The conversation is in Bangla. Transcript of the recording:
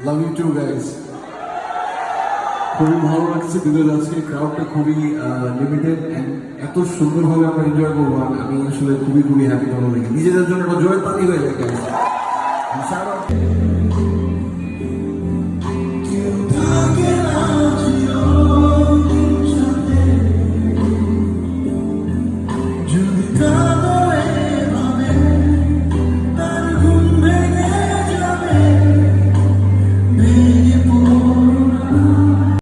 লাভ ইউ টু গাইস খুবই ভালো লাগছে বিকজ আজকে ক্রাউডটা খুবই লিমিটেড এত সুন্দরভাবে আমরা এনজয় করব। আমি- আসলে খুবই খুবই হ্যাপি ভালো লাগে নিজেদের জন্য একটা জয়ের পাতি হয়ে যায় guys. Shout out-